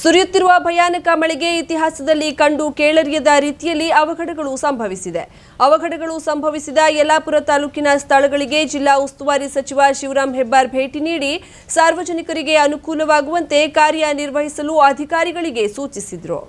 ಸುರಿಯುತ್ತಿರುವ ಭಯಾನಕ ಮಳೆಗೆ ಇತಿಹಾಸದಲ್ಲಿ ಕಂಡು ಕೇಳರಿಯದ ರೀತಿಯಲ್ಲಿ ಅವಘಡಗಳು ಸಂಭವಿಸಿದೆ. ಅವಘಡಗಳು ಸಂಭವಿಸಿದ ಯಲ್ಲಾಪುರ ತಾಲೂಕಿನ ಸ್ಥಳಗಳಿಗೆ ಜಿಲ್ಲಾ ಉಸ್ತುವಾರಿ ಸಚಿವ ಶಿವರಾಂ ಹೆಬ್ಬಾರ್ ಭೇಟಿ ನೀಡಿ ಸಾರ್ವಜನಿಕರಿಗೆ ಅನುಕೂಲವಾಗುವಂತೆ ಕಾರ್ಯನಿರ್ವಹಿಸಲು ಅಧಿಕಾರಿಗಳಿಗೆ ಸೂಚಿಸಿದರು.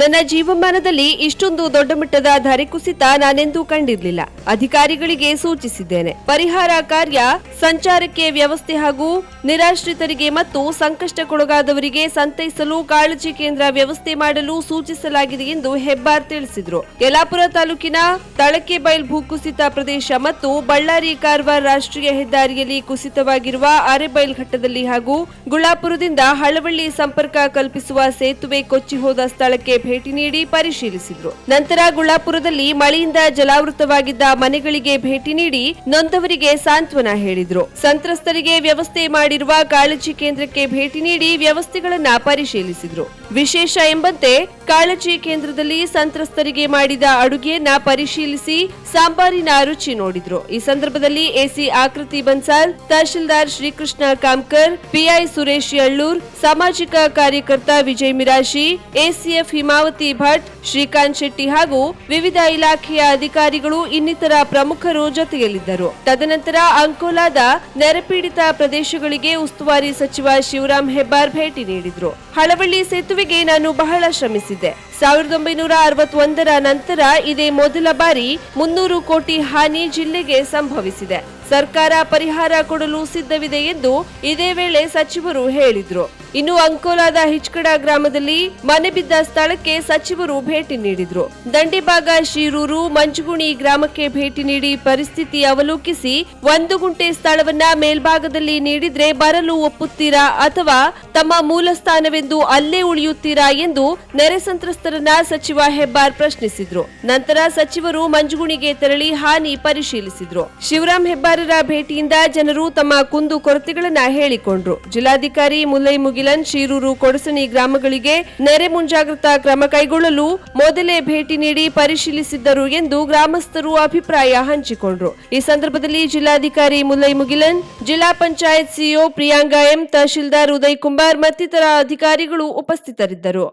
ನನ್ನ ಜೀವಮಾನದಲ್ಲಿ ಇಷ್ಟೊಂದು ದೊಡ್ಡ ಮಟ್ಟದ ಧರೆ ಕುಸಿತ ನಾನೆಂದೂ ಕಂಡಿರಲಿಲ್ಲ. ಅಧಿಕಾರಿಗಳಿಗೆ ಸೂಚಿಸಿದ್ದೇನೆ. ಪರಿಹಾರ ಕಾರ್ಯ, ಸಂಚಾರಕ್ಕೆ ವ್ಯವಸ್ಥೆ ಹಾಗೂ ನಿರಾಶ್ರಿತರಿಗೆ ಮತ್ತು ಸಂಕಷ್ಟಕ್ಕೊಳಗಾದವರಿಗೆ ಸಂತೈಸಲು ಕಾಳಜಿ ಕೇಂದ್ರ ವ್ಯವಸ್ಥೆ ಮಾಡಲು ಸೂಚಿಸಲಾಗಿದೆ ಎಂದು ಹೆಬ್ಬಾರ್ ತಿಳಿಸಿದರು. ಯಲಾಪುರ ತಾಲೂಕಿನ ತಳಕೆ ಬೈಲ್ ಭೂಕುಸಿತ ಪ್ರದೇಶ ಮತ್ತು ಬಳ್ಳಾರಿ ಕಾರವಾರ ರಾಷ್ಟ್ರೀಯ ಹೆದ್ದಾರಿಯಲ್ಲಿ ಕುಸಿತವಾಗಿರುವ ಅರೆಬೈಲ್ ಘಟ್ಟದಲ್ಲಿ ಹಾಗೂ ಗುಳಾಪುರದಿಂದ ಹಳವಳ್ಳಿ ಸಂಪರ್ಕ ಕಲ್ಪಿಸುವ ಸೇತುವೆ ಕೊಚ್ಚಿ ಹೋದ ಸ್ಥಳಕ್ಕೆ ಭೇಟಿ ನೀಡಿ ಪರಿಶೀಲಿಸಿದರು. ನಂತರ ಗುಳ್ಳಾಪುರದಲ್ಲಿ ಮಳೆಯಿಂದ ಜಲಾವೃತವಾಗಿದ್ದ ಮನೆಗಳಿಗೆ ಭೇಟಿ ನೀಡಿ ನೊಂದವರಿಗೆ ಸಾಂತ್ವನ ಹೇಳಿದ್ರು. ಸಂತ್ರಸ್ತರಿಗೆ ವ್ಯವಸ್ಥೆ ಮಾಡಿರುವ ಕಾಳಜಿ ಕೇಂದ್ರಕ್ಕೆ ಭೇಟಿ ನೀಡಿ ವ್ಯವಸ್ಥೆಗಳನ್ನ ಪರಿಶೀಲಿಸಿದ್ರು. ವಿಶೇಷ ಎಂಬಂತೆ ಕಾಳಜಿ ಕೇಂದ್ರದಲ್ಲಿ ಸಂತ್ರಸ್ತರಿಗೆ ಮಾಡಿದ ಅಡುಗೆಯನ್ನ ಪರಿಶೀಲಿಸಿ ಸಾಂಬಾರಿನ ರುಚಿ ನೋಡಿದ್ರು. ಈ ಸಂದರ್ಭದಲ್ಲಿ ಎಸಿ ಆಕೃತಿ ಬನ್ಸಾಲ್, ತಹಶೀಲ್ದಾರ್ ಶ್ರೀಕೃಷ್ಣ ಕಾಮ್ಕರ್, ಪಿಐ ಸುರೇಶ್ ಯಳ್ಳೂರ್, ಸಾಮಾಜಿಕ ಕಾರ್ಯಕರ್ತ ವಿಜಯ್ ಮಿರಾಶಿ, ಎಸಿಎಫ್ ಹಿಮಾವತಿ ಭಟ್, ಶ್ರೀಕಾಂತ್ ಶೆಟ್ಟಿ ಹಾಗೂ ವಿವಿಧ ಇಲಾಖೆಯ ಅಧಿಕಾರಿಗಳು ಇನ್ನಿತರ ಪ್ರಮುಖರು ಜೊತೆಯಲ್ಲಿದ್ದರು. ತದನಂತರ ಅಂಕೋಲಾದ ನೆರೆಪೀಡಿತ ಪ್ರದೇಶಗಳಿಗೆ ಉಸ್ತುವಾರಿ ಸಚಿವ ಶಿವರಾಮ್ ಹೆಬ್ಬಾರ್ ಭೇಟಿ ನೀಡಿದ್ರು. ಹಳವಳ್ಳಿ ಸೇತುವೆಗೆ ನಾನು ಬಹಳ ಶ್ರಮಿಸಿದ್ದೆ. ಸಾವಿರದ ಒಂಬೈನೂರ ಅರವತ್ತೊಂದರ ನಂತರ ಇದೇ ಮೊದಲ ಬಾರಿ ಮುನ್ನೂರು ಕೋಟಿ ಹಾನಿ ಜಿಲ್ಲೆಗೆ ಸಂಭವಿಸಿದೆ. ಸರ್ಕಾರ ಪರಿಹಾರ ಕೊಡಲು ಸಿದ್ಧವಿದೆ ಎಂದು ಇದೇ ವೇಳೆ ಸಚಿವರು ಹೇಳಿದ್ರು. ಇನ್ನು ಅಂಕೋಲಾದ ಹಿಚ್ಕಡ ಗ್ರಾಮದಲ್ಲಿ ಮನೆ ಬಿದ್ದ ಸ್ಥಳಕ್ಕೆ ಸಚಿವರು ಭೇಟಿ ನೀಡಿದ್ರು. ದಂಡಿಭಾಗ ಶಿರೂರು, ಮಂಜುಗುಣಿ ಗ್ರಾಮಕ್ಕೆ ಭೇಟಿ ನೀಡಿ ಪರಿಸ್ಥಿತಿ ಅವಲೋಕಿಸಿ ಒಂದು ಗುಂಟೆ ಸ್ಥಳವನ್ನ ಮೇಲ್ಭಾಗದಲ್ಲಿ ನೀಡಿದ್ರೆ ಬರಲು ಒಪ್ಪುತ್ತೀರಾ ಅಥವಾ ತಮ್ಮ ಮೂಲ ಸ್ಥಾನವೆಂದು ಅಲ್ಲೇ ಉಳಿಯುತ್ತೀರಾ ಎಂದು ನೆರೆ ಸಂತ್ರಸ್ತರನ್ನ ಸಚಿವ ಹೆಬ್ಬಾರ್ ಪ್ರಶ್ನಿಸಿದ್ರು. ನಂತರ ಸಚಿವರು ಮಂಜುಗುಣಿಗೆ ತೆರಳಿ ಹಾನಿ ಪರಿಶೀಲಿಸಿದ್ರು. ಶಿವರಾಮ್ ಹೆಬ್ಬಾರರ ಭೇಟಿಯಿಂದ ಜನರು ತಮ್ಮ ಕುಂದು ಕೊರತೆಗಳನ್ನ ಹೇಳಿಕೊಂಡ್ರು. ಜಿಲ್ಲಾಧಿಕಾರಿ ಮುಲ್ಲೈ ಮುಗಿಲನ್ ಶಿರೂರು ಕೊಡಸನಿ ಗ್ರಾಮಗಳಿಗೆ ನೆರೆ ಮುಂಜಾಗ್ರತಾ ಕ್ರಮ ಕೈಗೊಳ್ಳಲು ಮೊದಲೇ ಭೇಟಿ ನೀಡಿ ಪರಿಶೀಲಿಸಿದ್ದರು ಎಂದು ಗ್ರಾಮಸ್ಥರು ಅಭಿಪ್ರಾಯ ಹಂಚಿಕೊಂಡ್ರು. ಈ ಸಂದರ್ಭದಲ್ಲಿ ಜಿಲ್ಲಾಧಿಕಾರಿ ಮುಲ್ಲೈ ಮುಗಿಲನ್, ಜಿಲ್ಲಾ ಪಂಚಾಯತ್ ಸಿಇಒ ಪ್ರಿಯಾಂಗ ಎಂ, ತಹಶೀಲ್ದಾರ್ ಉದಯ್ ಕುಮಾರ್ ಮತ್ತಿತರ ಅಧಿಕಾರಿಗಳು ಉಪಸ್ಥಿತರಿದ್ದರು.